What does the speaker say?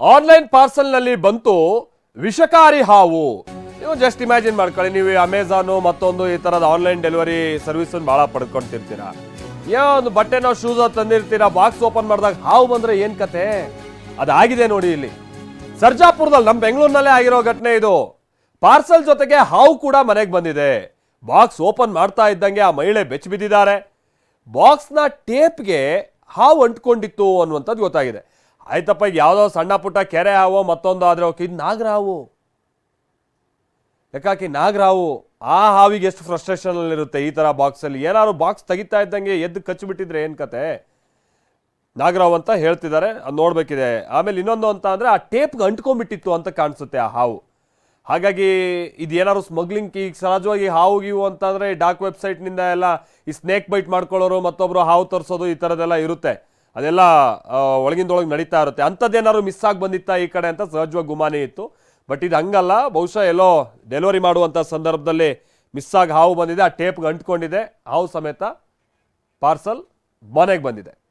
Online ಪಾರ್ಸಲ್ನಲ್ಲಿ ಬಂತು ವಿಷಕಾರಿ ಹಾವು. ನೀವು ಜಸ್ಟ್ ಇಮ್ಯಾಜಿನ್ ಮಾಡ್ಕೊಳ್ಳಿ, ನೀವು ಅಮೆಝಾನು ಮತ್ತೊಂದು ಈ ಥರದ ಆನ್ಲೈನ್ ಡೆಲಿವರಿ ಸರ್ವಿಸನ್ನು ಭಾಳ ಪಡ್ಕೊಳ್ತಿರ್ತೀರಾ ಏನೋ ಒಂದು ಬಟ್ಟೆನೋ ಶೂಸೋ ತಂದಿರ್ತೀರಾ ಬಾಕ್ಸ್ ಓಪನ್ ಮಾಡಿದಾಗ ಹಾವು ಬಂದ್ರೆ ಏನು ಕತೆ? ಅದಾಗಿದೆ ನೋಡಿ ಇಲ್ಲಿ. ಸರ್ಜಾಪುರದಲ್ಲಿ ನಮ್ಮ ಬೆಂಗಳೂರಿನಲ್ಲೇ ಆಗಿರೋ ಘಟನೆ ಇದು. ಪಾರ್ಸಲ್ ಜೊತೆಗೆ ಹಾವು ಕೂಡ ಮನೆಗೆ ಬಂದಿದೆ. ಬಾಕ್ಸ್ ಓಪನ್ ಮಾಡ್ತಾ ಇದ್ದಂಗೆ ಆ ಮಹಿಳೆ ಬೆಚ್ಚಿ ಬಿದ್ದಿದ್ದಾರೆ ಬಾಕ್ಸ್ನ ಟೇಪ್ಗೆ ಹಾವು ಅಂಟ್ಕೊಂಡಿತ್ತು ಅನ್ನುವಂಥದ್ದು ಗೊತ್ತಾಗಿದೆ. ಆಯ್ತಪ್ಪ ಯಾವುದೋ ಸಣ್ಣ ಪುಟ್ಟ ಕೆರೆ ಹಾವೋ ಮತ್ತೊಂದು ಆದರೆ ಓಕೆ ಇದು ನಾಗರಾವು. ಯಾಕಾಕಿ ನಾಗರಾವು ಆ ಹಾವಿಗೆ ಎಷ್ಟು ಫ್ರಸ್ಟ್ರೇಷನ್ ಇರುತ್ತೆ ಈ ತರ ಬಾಕ್ಸ್ ಅಲ್ಲಿ? ಏನಾದ್ರು ಬಾಕ್ಸ್ ತೆಗಿತಾ ಇದ್ದಂಗೆ ಎದ್ದು ಕಚ್ಚಿಬಿಟ್ಟಿದ್ರೆ ಏನು ಕತೆ? ನಾಗರಾವ್ ಅಂತ ಹೇಳ್ತಿದ್ದಾರೆ, ಅದು ನೋಡಬೇಕಿದೆ. ಆಮೇಲೆ ಇನ್ನೊಂದು ಅಂತ ಅಂದ್ರೆ ಆ ಟೇಪ್ಗೆ ಅಂಟ್ಕೊಂಡ್ಬಿಟ್ಟಿತ್ತು ಅಂತ ಕಾಣಿಸುತ್ತೆ ಆ ಹಾವು. ಹಾಗಾಗಿ ಇದು ಏನಾದ್ರು ಸ್ಮಗ್ಲಿಂಗ್ ಈಗ ಸಹಜವಾಗಿ ಹಾವು ಗೀವು ಅಂತಂದ್ರೆ ಡಾಕ್ ವೆಬ್ಸೈಟ್ನಿಂದ ಎಲ್ಲ ಈ ಸ್ನೇಕ್ ಬೈಟ್ ಮಾಡ್ಕೊಳ್ಳೋರು, ಮತ್ತೊಬ್ರು ಹಾವು ತರಿಸೋದು ಈ ಥರದ್ದೆಲ್ಲ ಇರುತ್ತೆ. ಅದೆಲ್ಲ ಒಳಗಿಂದೊಳಗೆ ನಡೀತಾ ಇರುತ್ತೆ. ಅಂಥದ್ದೇನಾದ್ರು ಮಿಸ್ ಆಗಿ ಬಂದಿತ್ತಾ ಈ ಕಡೆ ಅಂತ ಸಹಜವಾಗಿ ಗುಮಾನಿ ಇತ್ತು. ಬಟ್ ಇದು ಹಂಗಲ್ಲ. ಬಹುಶಃ ಎಲ್ಲೋ ಡೆಲಿವರಿ ಮಾಡುವಂಥ ಸಂದರ್ಭದಲ್ಲಿ ಮಿಸ್ ಆಗಿ ಹಾವು ಬಂದಿದೆ. ಆ ಟೇಪ್ಗೆ ಅಂಟ್ಕೊಂಡಿದೆ ಹಾವು ಸಮೇತ ಪಾರ್ಸಲ್ ಮನೆಗೆ ಬಂದಿದೆ.